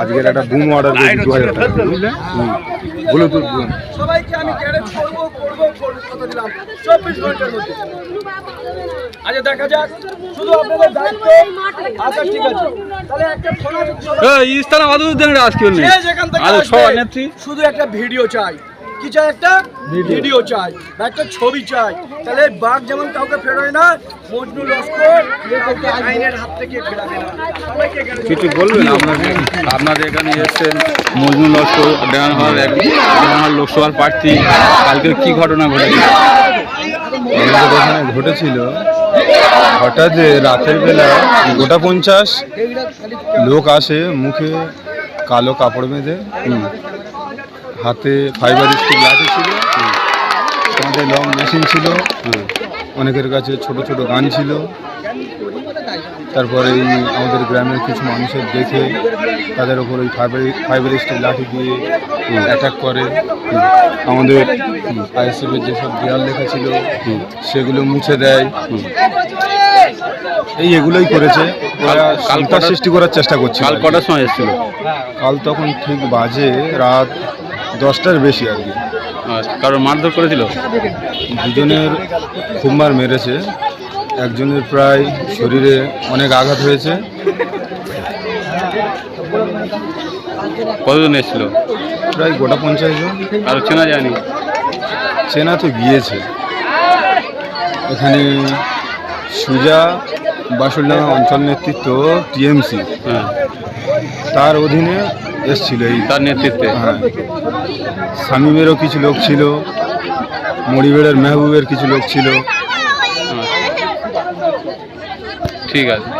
আজকের একটা broom order করেছি দু হাজার টাকা। বুঝলে? ব্লুটুথ বুম সবাইকে আমি গ্যারেজ করব করব করব কথা দিলাম। চব্বিশ ঘণ্টার মধ্যে। আচ্ছা দেখা যাক। শুধু আপনাদের দায়িত্ব আচ্ছা ঠিক আছে। তাহলে একটা ফোন আছে ইস্তানা আদৌ দেন আজকে নেত্রী। শুধু একটা ভিডিও চাই। কি চাই একটা? ভিডিও। চাই। বা একটা ছবি চাই। তাহলে বাঘ যেমন কাউকে ফেরোয় না মজনু লস্কর আইনের হাত থেকে ফেরাবে না। কিছু বলবেন? আপনাদের আপনাদের এখানে এসেছেন। মজনু লস্কর ডেহানহার এক ডেহানহার লোকসভার প্রার্থী। কালকে কি ঘটনা ঘটেছে ঘটেছিল হঠাৎ যে রাতের বেলা গোটা পঞ্চাশ লোক আসে মুখে কালো কাপড় বেঁধে। হাতে ফাইবার স্টিক লাঠি ছিল। আমাদের লং মেশিন ছিল। অনেকের কাছে ছোট ছোট গান ছিল। তারপরে এই আমাদের গ্রামের কিছু মানুষের দেখে তাদের ওপর ওই ফাইবার ফাইবার স্টিক লাঠি দিয়ে অ্যাটাক করে। আমাদের আইএসএফের যেসব দেয়াল লেখা ছিল সেগুলো মুছে দেয়। এই এগুলোই করেছে। কালকার সৃষ্টি করার চেষ্টা করছে কাল কটার সময় এসেছিল? কাল তখন ঠিক বাজে রাত দশটার বেশি আর কি। আচ্ছা, কারোর মারধর করেছিল? দুজনের খুববার মেরেছে। একজনের প্রায় শরীরে অনেক আঘাত হয়েছে। কতজন এসেছিল? প্রায় গোটা পঞ্চাশ জন। আর চেনা যায়নি? চেনা তো গিয়েছে। এখানে সুজা বাসুলডাঙ্গা অঞ্চল নেতৃত্ব টিএমসি। হ্যাঁ। তার অধীনে এসছিল এই তার নেতৃত্বে। হ্যাঁ। শামীমেরও কিছু লোক ছিল মরিবেড়ের মেহবুবের কিছু লোক ছিল। ঠিক আছে।